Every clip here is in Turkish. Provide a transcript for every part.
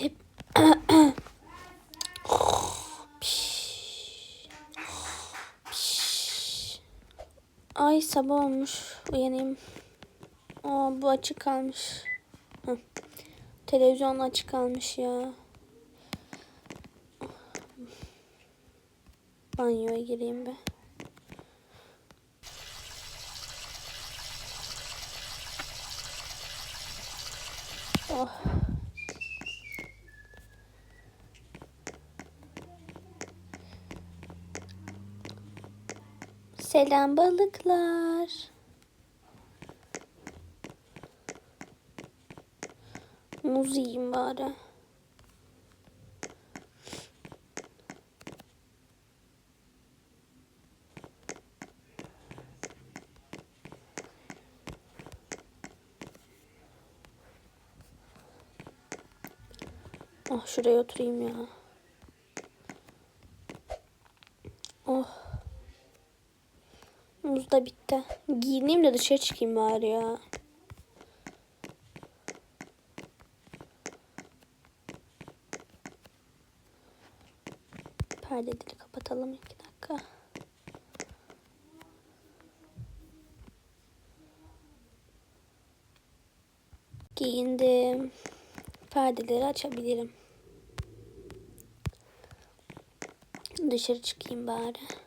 Hep Ay sabah olmuş. Uyanayım. Aa bu açık kalmış. Hı. Televizyon açık kalmış ya. Banyoya gireyim be. Oh. Selam balıklar. Muz yiyeyim bari. Oh şuraya oturayım ya. Oh. Da bitti. Giyineyim de dışarı çıkayım bari ya. Perdeleri kapatalım iki dakika. Giyindim. Perdeleri açabilirim. Dışarı çıkayım bari.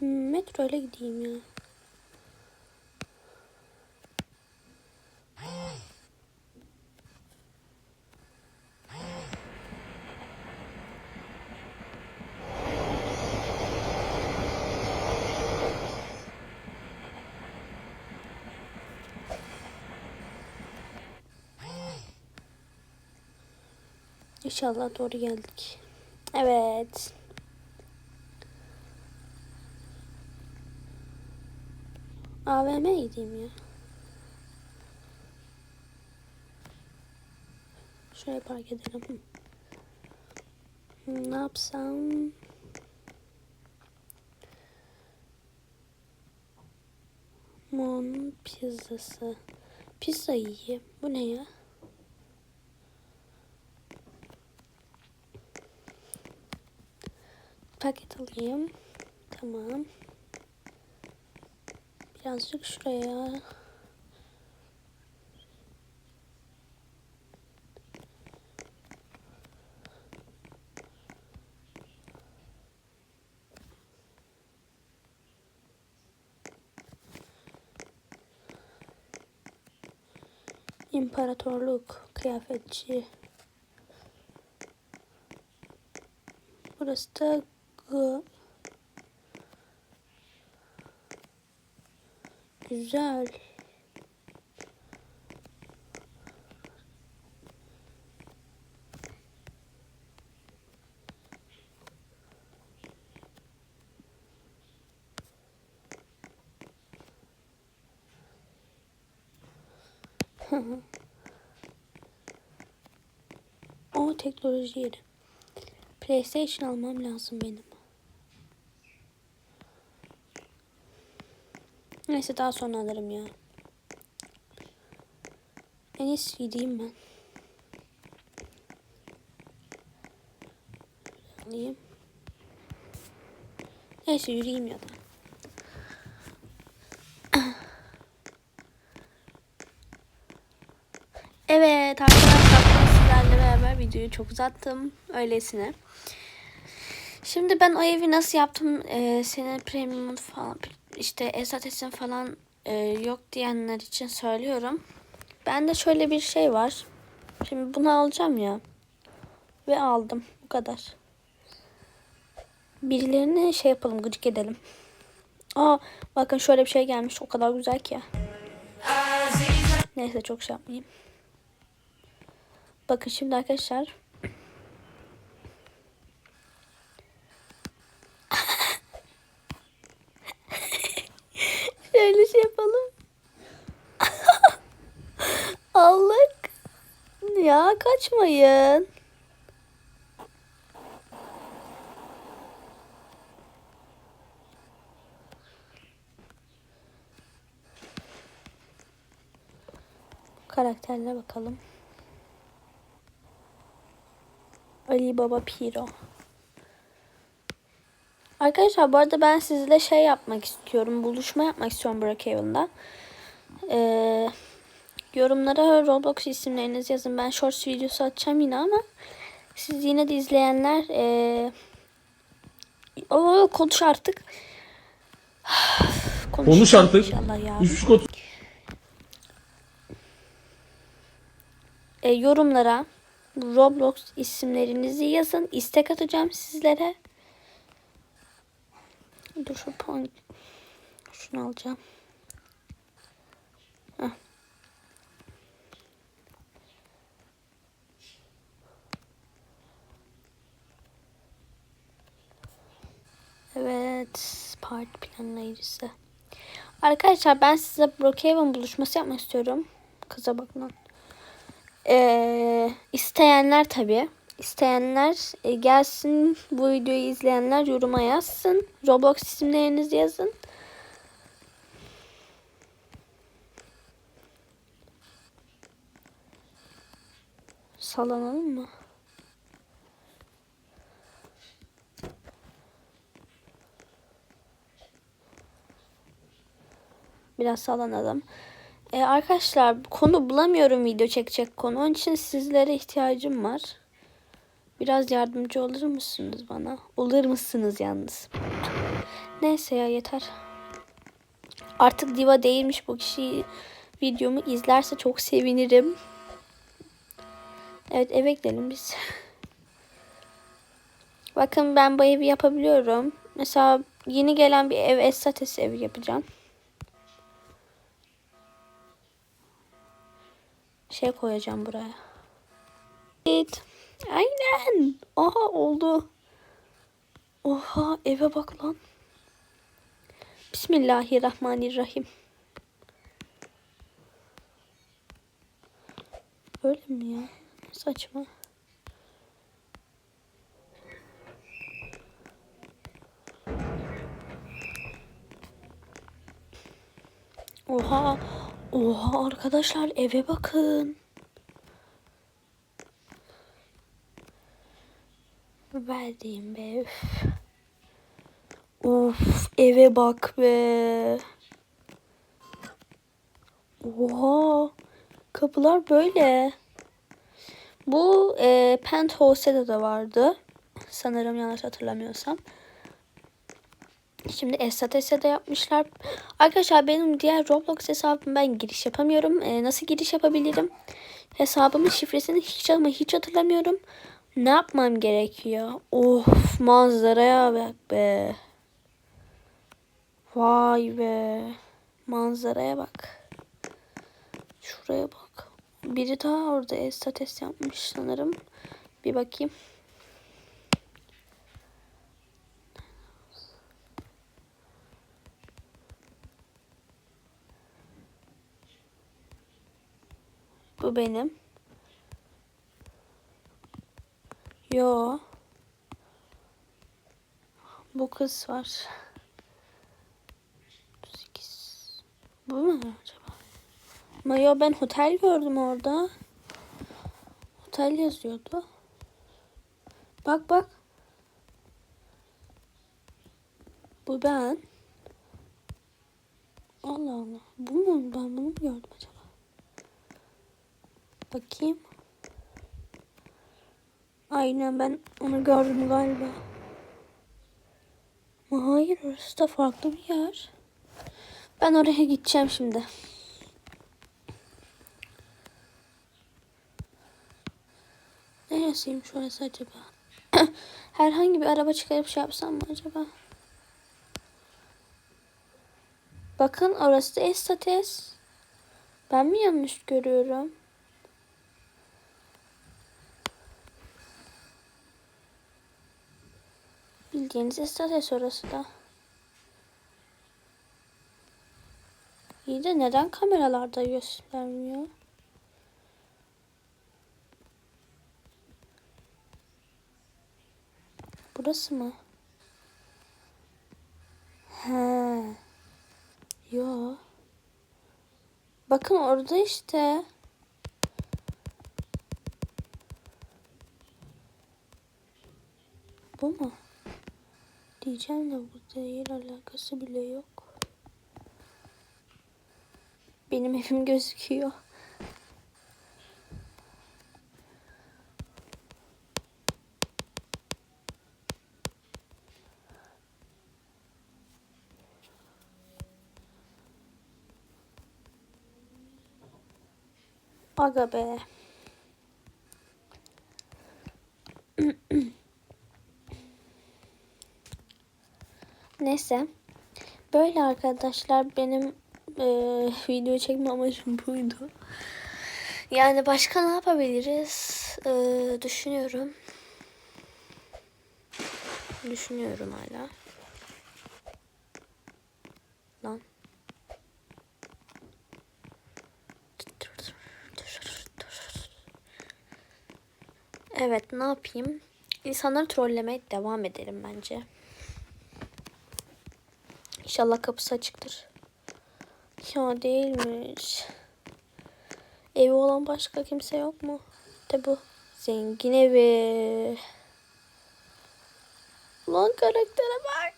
Metro ile gideyim ya. İnşallah doğru geldik. Evet. AVM'ye gideyim ya. Şuraya park edelim. Hmm, Ne yapsam? Mon pizzası. Pizza yiyeyim. Bu ne ya? Paket alayım. Tamam. Birazcık şuraya. İmparatorluk kıyafetçi. Burası da Güzel. o teknoloji. PlayStation almam lazım benim. Neyse daha sonra alırım ya. En iyisi gideyim ben. Alayım. Neyse yürüyeyim ya da. Evet arkadaşlar sizlerle beraber videoyu çok uzattım. Öylesine. Şimdi ben o evi nasıl yaptım? Ee, senin premium falan işte esatesin falan e, yok diyenler için söylüyorum. Ben de şöyle bir şey var. Şimdi bunu alacağım ya. Ve aldım. Bu kadar. Birilerini şey yapalım gıcık edelim. Aa bakın şöyle bir şey gelmiş. O kadar güzel ki. Neyse çok şey yapmayayım. Bakın şimdi arkadaşlar. Ya kaçmayın. Karakterlere bakalım. Ali Baba Piro. Arkadaşlar bu arada ben sizle şey yapmak istiyorum. Buluşma yapmak istiyorum Brookhaven'da. Ee, yorumlara Roblox isimlerinizi yazın. Ben shorts videosu atacağım yine ama siz yine de izleyenler ee, o konuş artık. Konuş artık. İnşallah ya. E, yorumlara Roblox isimlerinizi yazın. İstek atacağım sizlere. Dur şu puan. Şunu alacağım. Heh. Evet. Parti planlayıcısı. Arkadaşlar ben size Brookhaven buluşması yapmak istiyorum. Kıza bakın. lan. Ee, isteyenler tabi. İsteyenler e, gelsin bu videoyu izleyenler yoruma yazsın. Roblox isimlerinizi yazın. Sallanalım mı? Biraz sallanalım. Ee, arkadaşlar konu bulamıyorum video çekecek konu. Onun için sizlere ihtiyacım var. Biraz yardımcı olur musunuz bana? Olur musunuz yalnız? Neyse ya yeter. Artık diva değilmiş bu kişi videomu izlerse çok sevinirim. Evet eve gidelim biz. Bakın ben bu evi yapabiliyorum. Mesela yeni gelen bir ev Estates evi yapacağım. Şey koyacağım buraya. Evet. Aynen. Aha oldu. Oha eve bak lan. Bismillahirrahmanirrahim. Öyle mi ya? Ne Saçma. Oha. Oha arkadaşlar eve bakın. Verdiğim be. Of eve bak be. Oha. Kapılar böyle. Bu e, Penthouse'da da vardı. Sanırım yanlış hatırlamıyorsam. Şimdi Estates'e de yapmışlar. Arkadaşlar benim diğer Roblox hesabım ben giriş yapamıyorum. E, nasıl giriş yapabilirim? Hesabımın şifresini hiç ama hiç hatırlamıyorum. Ne yapmam gerekiyor? Of manzaraya bak be. Vay be. Manzaraya bak. Şuraya bak. Biri daha orada estates yapmış sanırım. Bir bakayım. Bu benim. Yo. Bu kız var. 8. Bu mu acaba? Ama yo ben otel gördüm orada. Otel yazıyordu. Bak bak. Bu ben. Allah Allah. Bu mu? Ben bunu mu gördüm acaba? Bakayım. Aynen ben onu gördüm galiba. Hayır orası da farklı bir yer. Ben oraya gideceğim şimdi. Neresiymiş orası acaba? Herhangi bir araba çıkarıp şey yapsam mı acaba? Bakın orası da Estates. Ben mi yanlış görüyorum? Bildiğiniz estates orası da. İyi de neden kameralarda göstermiyor? Burası mı? He. Yo. Bakın orada işte. Bu mu? Diyeceğim de burada yer alakası bile yok. Benim evim gözüküyor. Aga be. Neyse. Böyle arkadaşlar benim e, video çekme amacım buydu. Yani başka ne yapabiliriz? E, düşünüyorum. Düşünüyorum hala. Lan. Evet ne yapayım? İnsanları trollemeye devam edelim bence. İnşallah kapısı açıktır. Ya değilmiş. Evi olan başka kimse yok mu? De bu. Zengin evi. Lan karaktere bak.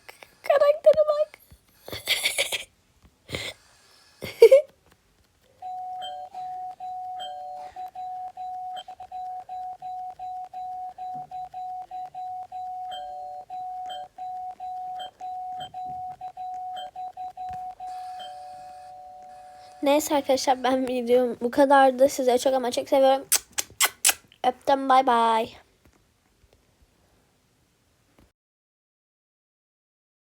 Neyse arkadaşlar ben videom bu kadardı. Size çok ama çok seviyorum. Öptüm bay bay.